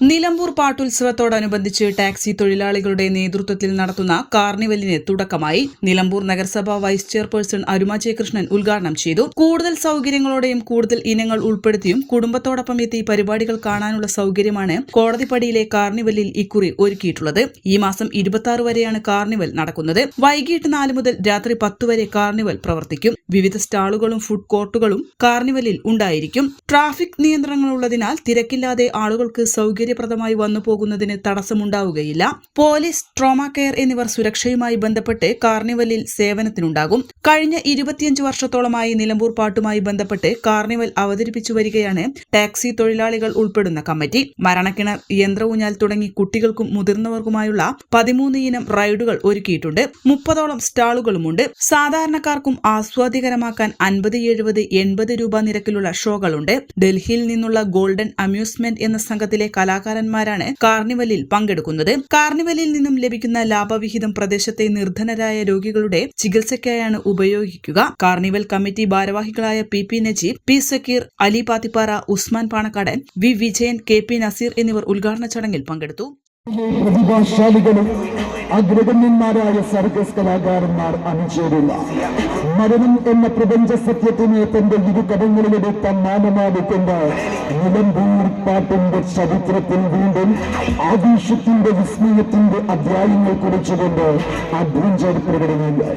Nilambur പാട്ടുത്സവത്തോടനുബന്ധിച്ച് taxi തൊഴിലാളികളുടെ നേതൃത്വത്തിൽ നടത്തുന്ന കാർണിവലിന് തുടക്കമായി നിലമ്പൂർ നഗരസഭാ വൈസ് ചെയർപേഴ്സൺ അരുമ ജയകൃഷ്ണൻ ഉദ്ഘാടനം ചെയ്തു. കൂടുതൽ സൗകര്യങ്ങളോടെയും കൂടുതൽ ഇനങ്ങൾ ഉൾപ്പെടുത്തിയും കുടുംബത്തോടൊപ്പം എത്തി പരിപാടികൾ കാണാനുള്ള സൗകര്യമാണ് കോടതിപ്പടിയിലെ കാർണിവലിൽ ഇക്കുറി ഒരുക്കിയിട്ടുള്ളത്. ഈ മാസം ഇരുപത്തി വരെയാണ് കാർണിവൽ നടക്കുന്നത്. വൈകിട്ട് നാല് മുതൽ രാത്രി പത്ത് വരെ കാർണിവൽ പ്രവർത്തിക്കും. വിവിധ സ്റ്റാളുകളും ഫുഡ് കോർട്ടുകളും കാർണിവലിൽ ഉണ്ടായിരിക്കും. ട്രാഫിക് നിയന്ത്രണങ്ങളുള്ളതിനാൽ തിരക്കില്ലാതെ ആളുകൾക്ക് സൗകര്യപ്രദമായി വന്നു പോകുന്നതിന് തടസ്സമുണ്ടാവുകയില്ല. പോലീസ് ട്രോമ കെയർ എന്നിവർ സുരക്ഷയുമായി ബന്ധപ്പെട്ട് കാർണിവലിൽ സേവനത്തിനുണ്ടാകും. കഴിഞ്ഞ ഇരുപത്തിയഞ്ച് വർഷത്തോളമായി നിലമ്പൂർ പാട്ടുമായി ബന്ധപ്പെട്ട് കാർണിവൽ അവതരിപ്പിച്ചു വരികയാണ് ടാക്സി തൊഴിലാളികൾ ഉൾപ്പെടുന്ന കമ്മിറ്റി. മരണക്കിണർ യന്ത്രഊഞ്ഞാൽ തുടങ്ങി കുട്ടികൾക്കും മുതിർന്നവർക്കുമായുള്ള പതിമൂന്ന് ഇനം റൈഡുകൾ ഒരുക്കിയിട്ടുണ്ട്. മുപ്പതോളം സ്റ്റാളുകളുമുണ്ട്. സാധാരണക്കാർക്കും ആസ്വാദികരമാക്കാൻ അൻപത് എഴുപത് എൺപത് രൂപ നിരക്കിലുള്ള ഷോകളുണ്ട്. ഡൽഹിയിൽ നിന്നുള്ള ഗോൾഡൻ അമ്യൂസ്മെന്റ് എന്ന സംഘത്തിലെ കലാകാരന്മാരാണ് കാർണിവലിൽ പങ്കെടുക്കുന്നത്. കാർണിവലിൽ നിന്നും ലഭിക്കുന്ന ലാഭവിഹിതം പ്രദേശത്തെ നിർധനരായ രോഗികളുടെ ചികിത്സയ്ക്കായാണ് ഉപയോഗിക്കുക. കാർണിവൽ കമ്മിറ്റി ഭാരവാഹികളായ P P Najeeb P Sakkeer Ali Pathippara Usman Panakkadan V Vijayan K P Naseer എന്നിവർ ഉദ്ഘാടന ചടങ്ങിൽ പങ്കെടുത്തു. അഗ്രഗണ്യന്മാരായ സർഗസ് കലാകാരന്മാർ അണിചേരുന്ന മരണം എന്ന പ്രപഞ്ച സത്യത്തിനെ തന്റെ ഇരുകടങ്ങളിലെടുത്ത മാനമാടിക്കൊണ്ട് നിലമ്പൂർ പാട്ടിന്റെ ചരിത്രത്തിൽ വീണ്ടും ആവേശത്തിന്റെ വിസ്മയത്തിന്റെ അധ്യായങ്ങൾ കുറിച്ചുകൊണ്ട് അഡ്വഞ്ചർ പ്രകടനങ്ങൾ